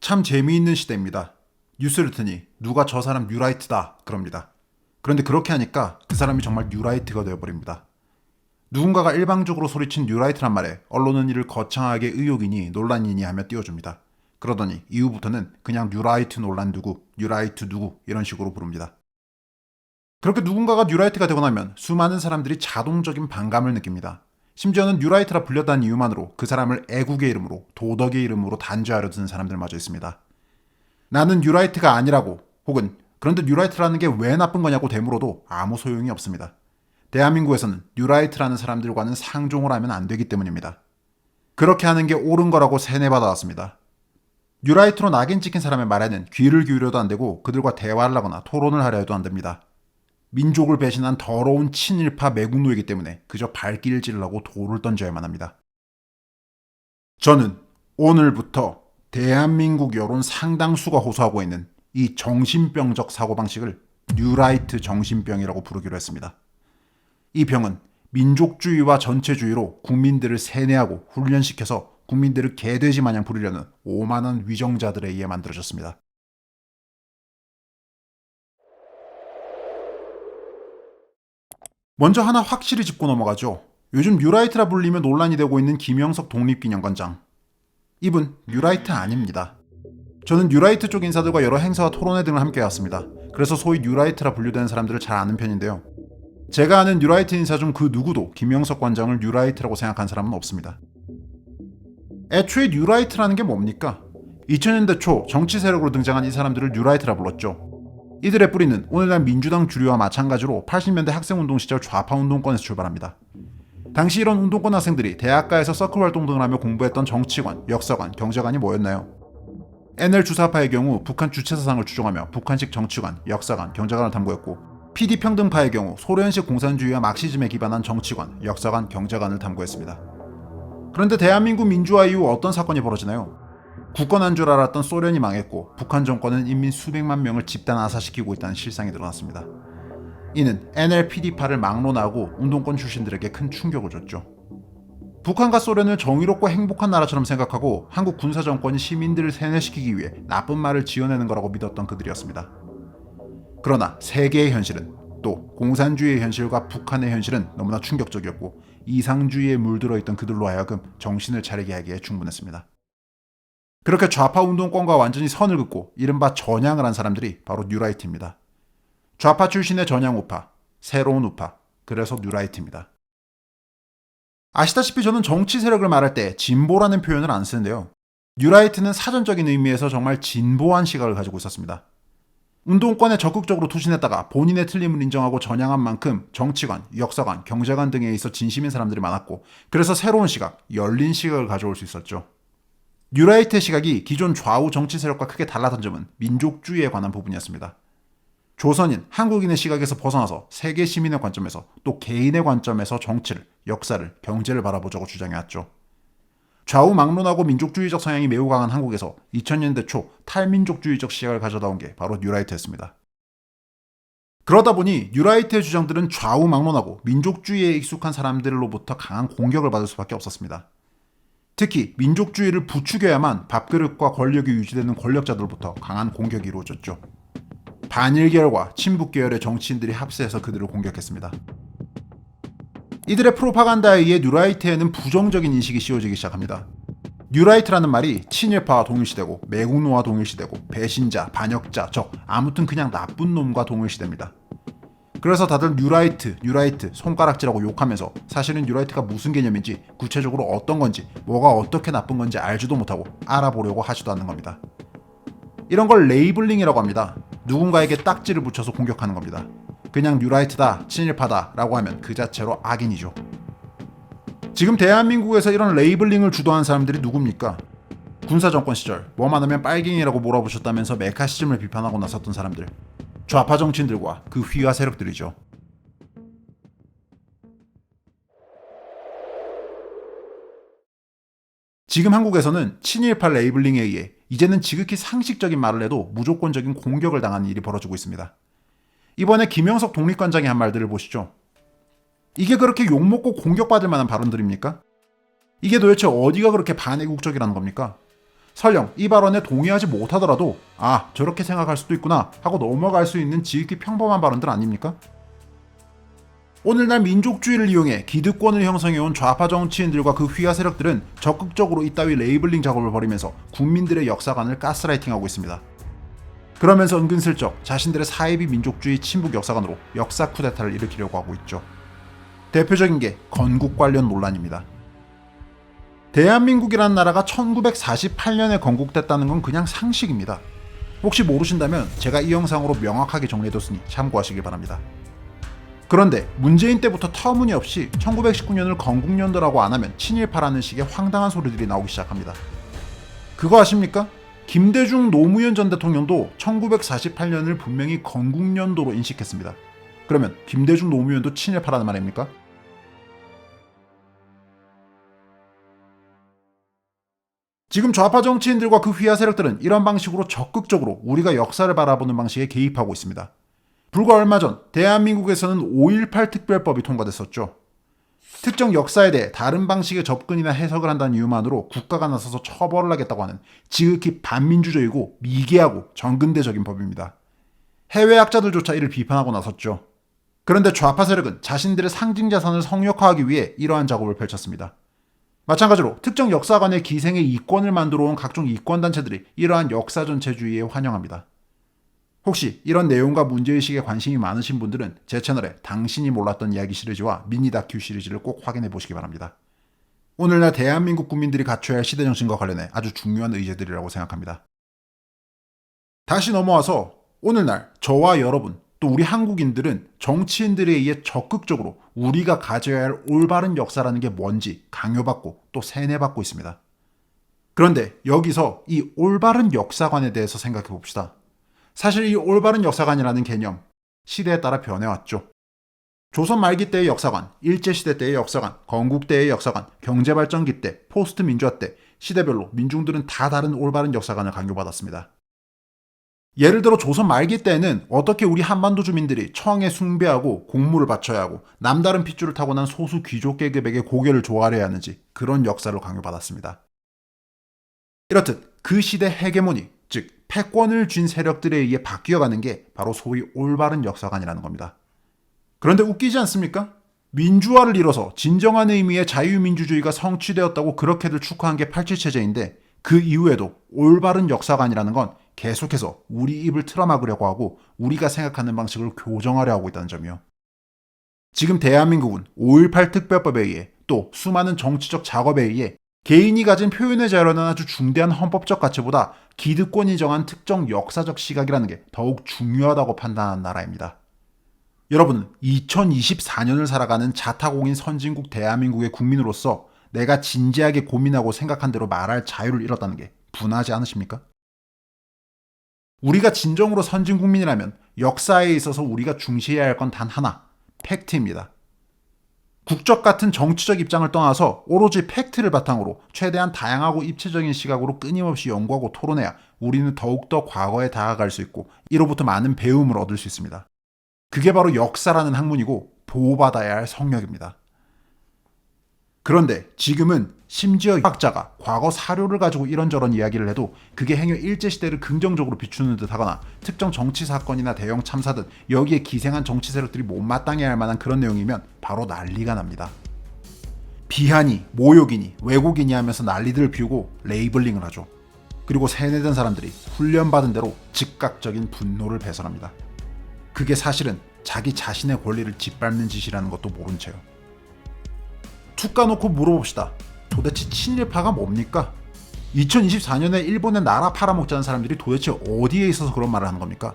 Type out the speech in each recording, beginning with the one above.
참 재미있는 시대입니다. 뉴스를 트니 누가 저 사람 뉴라이트다 그럽니다. 그런데 그렇게 하니까 그 사람이 정말 뉴라이트가 되어버립니다. 누군가가 일방적으로 소리친 뉴라이트란 말에 언론은 이를 거창하게 의혹이니 논란이니 하며 띄워줍니다. 그러더니 이후부터는 그냥 뉴라이트 논란 누구, 뉴라이트 누구 이런 식으로 부릅니다. 그렇게 누군가가 뉴라이트가 되고 나면 수많은 사람들이 자동적인 반감을 느낍니다. 심지어는 뉴라이트라 불렸다는 이유만으로 그 사람을 애국의 이름으로 도덕의 이름으로 단죄하려 드는 사람들마저 있습니다. 나는 뉴라이트가 아니라고 혹은 그런데 뉴라이트라는 게 왜 나쁜 거냐고 되물어도 아무 소용이 없습니다. 대한민국에서는 뉴라이트라는 사람들과는 상종을 하면 안 되기 때문입니다. 그렇게 하는 게 옳은 거라고 세뇌받아왔습니다. 뉴라이트로 낙인 찍힌 사람의 말에는 귀를 기울여도 안 되고 그들과 대화를 하거나 토론을 하려 해도 안 됩니다. 민족을 배신한 더러운 친일파 매국노이기 때문에 그저 발길을 찌르려고 돌을 던져야만 합니다. 저는 오늘부터 대한민국 여론 상당수가 호소하고 있는 이 정신병적 사고방식을 뉴라이트 정신병이라고 부르기로 했습니다. 이 병은 민족주의와 전체주의로 국민들을 세뇌하고 훈련시켜서 국민들을 개돼지 마냥 부리려는 오만한 위정자들에 의해 만들어졌습니다. 먼저 하나 확실히 짚고 넘어가죠. 요즘 뉴라이트라 불리며 논란이 되고 있는 김영석 독립기념관장. 이분 뉴라이트 아닙니다. 저는 뉴라이트 쪽 인사들과 여러 행사와 토론회 등을 함께 해왔습니다. 그래서 소위 뉴라이트라 분류되는 사람들을 잘 아는 편인데요. 제가 아는 뉴라이트 인사 중 그 누구도 김영석 관장을 뉴라이트라고 생각한 사람은 없습니다. 애초에 뉴라이트라는 게 뭡니까? 2000년대 초 정치 세력으로 등장한 이 사람들을 뉴라이트라 불렀죠. 이들의 뿌리는 오늘날 민주당 주류와 마찬가지로 80년대 학생운동 시절 좌파 운동권에서 출발합니다. 당시 이런 운동권 학생들이 대학가에서 서클 활동 등을 하며 공부했던 정치관, 역사관, 경제관이 뭐였나요? NL 주사파의 경우 북한 주체사상을 추종하며 북한식 정치관, 역사관, 경제관을 탐구했고 PD 평등파의 경우 소련식 공산주의와 막시즘에 기반한 정치관, 역사관, 경제관을 탐구했습니다. 그런데 대한민국 민주화 이후 어떤 사건이 벌어지나요? 국권한 줄 알았던 소련이 망했고 북한 정권은 인민 수백만 명을 집단 아사시키고 있다는 실상이 드러났습니다. 이는 NLPD파를 막론하고 운동권 출신들에게 큰 충격을 줬죠. 북한과 소련을 정의롭고 행복한 나라처럼 생각하고 한국 군사 정권이 시민들을 세뇌시키기 위해 나쁜 말을 지어내는 거라고 믿었던 그들이었습니다. 그러나 세계의 현실은 또 공산주의의 현실과 북한의 현실은 너무나 충격적이었고 이상주의에 물들어 있던 그들로 하여금 정신을 차리게 하기에 충분했습니다. 그렇게 좌파 운동권과 완전히 선을 긋고 이른바 전향을 한 사람들이 바로 뉴라이트입니다. 좌파 출신의 전향 우파, 새로운 우파, 그래서 뉴라이트입니다. 아시다시피 저는 정치 세력을 말할 때 진보라는 표현을 안 쓰는데요. 뉴라이트는 사전적인 의미에서 정말 진보한 시각을 가지고 있었습니다. 운동권에 적극적으로 투신했다가 본인의 틀림을 인정하고 전향한 만큼 정치관, 역사관, 경제관 등에 있어 진심인 사람들이 많았고 그래서 새로운 시각, 열린 시각을 가져올 수 있었죠. 뉴라이트의 시각이 기존 좌우 정치 세력과 크게 달랐던 점은 민족주의에 관한 부분이었습니다. 조선인, 한국인의 시각에서 벗어나서 세계 시민의 관점에서 또 개인의 관점에서 정치를, 역사를, 경제를 바라보자고 주장해왔죠. 좌우 막론하고 민족주의적 성향이 매우 강한 한국에서 2000년대 초 탈민족주의적 시각을 가져다 온 게 바로 뉴라이트였습니다. 그러다 보니 뉴라이트의 주장들은 좌우 막론하고 민족주의에 익숙한 사람들로부터 강한 공격을 받을 수밖에 없었습니다. 특히 민족주의를 부추겨야만 밥그릇과 권력이 유지되는 권력자들로부터 강한 공격이 이루어졌죠. 반일 계열과 친북 계열의 정치인들이 합세해서 그들을 공격했습니다. 이들의 프로파간다에 의해 뉴라이트에는 부정적인 인식이 씌워지기 시작합니다. 뉴라이트라는 말이 친일파와 동일시되고 매국노와 동일시되고 배신자, 반역자, 적 아무튼 그냥 나쁜 놈과 동일시됩니다. 그래서 다들 뉴라이트, 뉴라이트, 손가락질하고 욕하면서 사실은 뉴라이트가 무슨 개념인지 구체적으로 어떤 건지 뭐가 어떻게 나쁜 건지 알지도 못하고 알아보려고 하지도 않는 겁니다. 이런 걸 레이블링이라고 합니다. 누군가에게 딱지를 붙여서 공격하는 겁니다. 그냥 뉴라이트다, 친일파다 라고 하면 그 자체로 악인이죠. 지금 대한민국에서 이런 레이블링을 주도한 사람들이 누굽니까? 군사정권 시절 뭐만 하면 빨갱이라고 몰아붙였다면서 메카시즘을 비판하고 나섰던 사람들. 좌파 정치인들과 그 휘하 세력들이죠. 지금 한국에서는 친일파 레이블링에 의해 이제는 지극히 상식적인 말을 해도 무조건적인 공격을 당하는 일이 벌어지고 있습니다. 이번에 김영석 독립관장이 한 말들을 보시죠. 이게 그렇게 욕먹고 공격받을 만한 발언들입니까? 이게 도대체 어디가 그렇게 반애국적이라는 겁니까? 설령 이 발언에 동의하지 못하더라도 아 저렇게 생각할 수도 있구나 하고 넘어갈 수 있는 지극히 평범한 발언들 아닙니까? 오늘날 민족주의를 이용해 기득권을 형성해온 좌파 정치인들과 그 휘하 세력들은 적극적으로 이따위 레이블링 작업을 벌이면서 국민들의 역사관을 가스라이팅하고 있습니다. 그러면서 은근슬쩍 자신들의 사이비 민족주의 친북 역사관으로 역사 쿠데타를 일으키려고 하고 있죠. 대표적인 게 건국 관련 논란입니다. 대한민국이라는 나라가 1948년에 건국됐다는 건 그냥 상식입니다. 혹시 모르신다면 제가 이 영상으로 명확하게 정리해뒀으니 참고하시길 바랍니다. 그런데 문재인 때부터 터무니없이 1919년을 건국연도라고 안 하면 친일파라는 식의 황당한 소리들이 나오기 시작합니다. 그거 아십니까? 김대중 노무현 전 대통령도 1948년을 분명히 건국연도로 인식했습니다. 그러면 김대중 노무현도 친일파라는 말입니까? 지금 좌파 정치인들과 그 휘하 세력들은 이런 방식으로 적극적으로 우리가 역사를 바라보는 방식에 개입하고 있습니다. 불과 얼마 전 대한민국에서는 5.18 특별법이 통과됐었죠. 특정 역사에 대해 다른 방식의 접근이나 해석을 한다는 이유만으로 국가가 나서서 처벌을 하겠다고 하는 지극히 반민주적이고 미개하고 정근대적인 법입니다. 해외 학자들조차 이를 비판하고 나섰죠. 그런데 좌파 세력은 자신들의 상징 자산을 성역화하기 위해 이러한 작업을 펼쳤습니다. 마찬가지로 특정 역사관의 기생의 이권을 만들어 온 각종 이권단체들이 이러한 역사 전체주의에 환영합니다. 혹시 이런 내용과 문제의식에 관심이 많으신 분들은 제 채널에 당신이 몰랐던 이야기 시리즈와 미니 다큐 시리즈를 꼭 확인해 보시기 바랍니다. 오늘날 대한민국 국민들이 갖춰야 할 시대 정신과 관련해 아주 중요한 의제들이라고 생각합니다. 다시 넘어와서 오늘날 저와 여러분 또 우리 한국인들은 정치인들에 의해 적극적으로 우리가 가져야 할 올바른 역사라는 게 뭔지 강요받고 또 세뇌받고 있습니다. 그런데 여기서 이 올바른 역사관에 대해서 생각해 봅시다. 사실 이 올바른 역사관이라는 개념, 시대에 따라 변해왔죠. 조선 말기 때의 역사관, 일제시대 때의 역사관, 건국 때의 역사관, 경제발전기 때, 포스트 민주화 때, 시대별로 민중들은 다 다른 올바른 역사관을 강요받았습니다. 예를 들어 조선 말기 때에는 어떻게 우리 한반도 주민들이 청에 숭배하고 공물을 바쳐야 하고 남다른 핏줄을 타고난 소수 귀족 계급에게 고개를 조아려야 하는지 그런 역사를 강요받았습니다. 이렇듯 그 시대 헤게모니, 즉 패권을 쥔 세력들에 의해 바뀌어가는 게 바로 소위 올바른 역사관이라는 겁니다. 그런데 웃기지 않습니까? 민주화를 이뤄서 진정한 의미의 자유민주주의가 성취되었다고 그렇게들 축하한 게 팔칠체제인데 그 이후에도 올바른 역사관이라는 건 계속해서 우리 입을 틀어막으려고 하고 우리가 생각하는 방식을 교정하려 하고 있다는 점이요. 지금 대한민국은 5.18 특별법에 의해 또 수많은 정치적 작업에 의해 개인이 가진 표현의 자유라는 아주 중대한 헌법적 가치보다 기득권이 정한 특정 역사적 시각이라는 게 더욱 중요하다고 판단하는 나라입니다. 여러분, 2024년을 살아가는 자타공인 선진국 대한민국의 국민으로서 내가 진지하게 고민하고 생각한 대로 말할 자유를 잃었다는 게 분하지 않으십니까? 우리가 진정으로 선진 국민이라면 역사에 있어서 우리가 중시해야 할 건 단 하나, 팩트입니다. 국적 같은 정치적 입장을 떠나서 오로지 팩트를 바탕으로 최대한 다양하고 입체적인 시각으로 끊임없이 연구하고 토론해야 우리는 더욱더 과거에 다가갈 수 있고 이로부터 많은 배움을 얻을 수 있습니다. 그게 바로 역사라는 학문이고 보호받아야 할 성역입니다. 그런데 지금은 심지어 학자가 과거 사료를 가지고 이런저런 이야기를 해도 그게 행여 일제시대를 긍정적으로 비추는 듯 하거나 특정 정치 사건이나 대형 참사 등 여기에 기생한 정치 세력들이 못마땅해 할 만한 그런 내용이면 바로 난리가 납니다. 비하니, 모욕이니, 왜곡이니 하면서 난리들을 피우고 레이블링을 하죠. 그리고 세뇌된 사람들이 훈련받은 대로 즉각적인 분노를 배설합니다. 그게 사실은 자기 자신의 권리를 짓밟는 짓이라는 것도 모른 채요. 툭 까놓고 물어봅시다. 도대체 친일파가 뭡니까? 2024년에 일본의 나라 팔아먹자는 사람들이 도대체 어디에 있어서 그런 말을 하는 겁니까?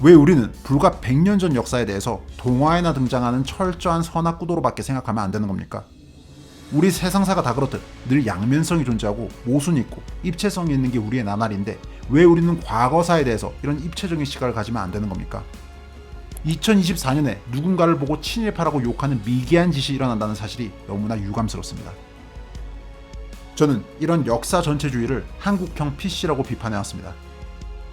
왜 우리는 불과 100년 전 역사에 대해서 동화에나 등장하는 철저한 선악 구도로밖에 생각하면 안 되는 겁니까? 우리 세상사가 다 그렇듯 늘 양면성이 존재하고 모순이 있고 입체성이 있는 게 우리의 나날인데 왜 우리는 과거사에 대해서 이런 입체적인 시각을 가지면 안 되는 겁니까? 2024년에 누군가를 보고 친일파라고 욕하는 미개한 짓이 일어난다는 사실이 너무나 유감스럽습니다. 저는 이런 역사 전체주의를 한국형 PC라고 비판해왔습니다.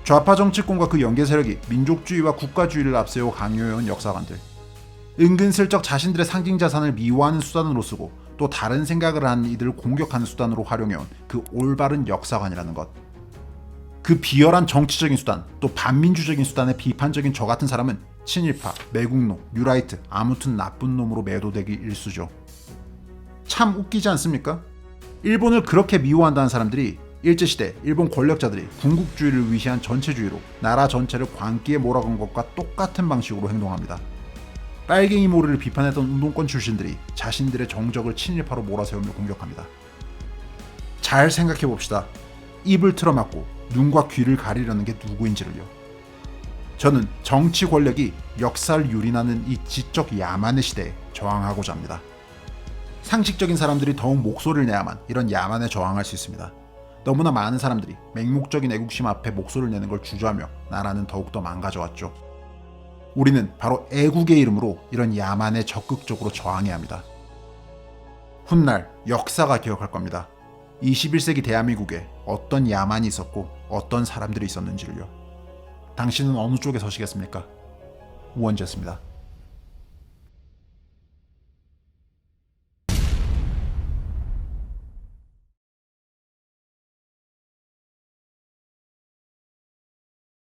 좌파 정치권과 그 연계 세력이 민족주의와 국가주의를 앞세워 강요해온 역사관들. 은근슬쩍 자신들의 상징 자산을 미화하는 수단으로 쓰고 또 다른 생각을 하는 이들을 공격하는 수단으로 활용해온 그 올바른 역사관이라는 것. 그 비열한 정치적인 수단, 또 반민주적인 수단의 비판적인 저 같은 사람은 친일파, 매국노, 뉴라이트, 아무튼 나쁜 놈으로 매도되기 일쑤죠. 참 웃기지 않습니까? 일본을 그렇게 미워한다는 사람들이 일제시대 일본 권력자들이 군국주의를 위시한 전체주의로 나라 전체를 광기에 몰아간 것과 똑같은 방식으로 행동합니다. 빨갱이 모리를 비판했던 운동권 출신들이 자신들의 정적을 친일파로 몰아세우며 공격합니다. 잘 생각해 봅시다. 입을 틀어막고 눈과 귀를 가리려는 게 누구인지를요. 저는 정치 권력이 역사를 유린하는 이 지적 야만의 시대에 저항하고자 합니다. 상식적인 사람들이 더욱 목소리를 내야만 이런 야만에 저항할 수 있습니다. 너무나 많은 사람들이 맹목적인 애국심 앞에 목소리를 내는 걸 주저하며 나라는 더욱더 망가져왔죠. 우리는 바로 애국의 이름으로 이런 야만에 적극적으로 저항해야 합니다. 훗날 역사가 기억할 겁니다. 21세기 대한민국에 어떤 야만이 있었고 어떤 사람들이 있었는지를요. 당신은 어느 쪽에 서시겠습니까? 우원재였습니다.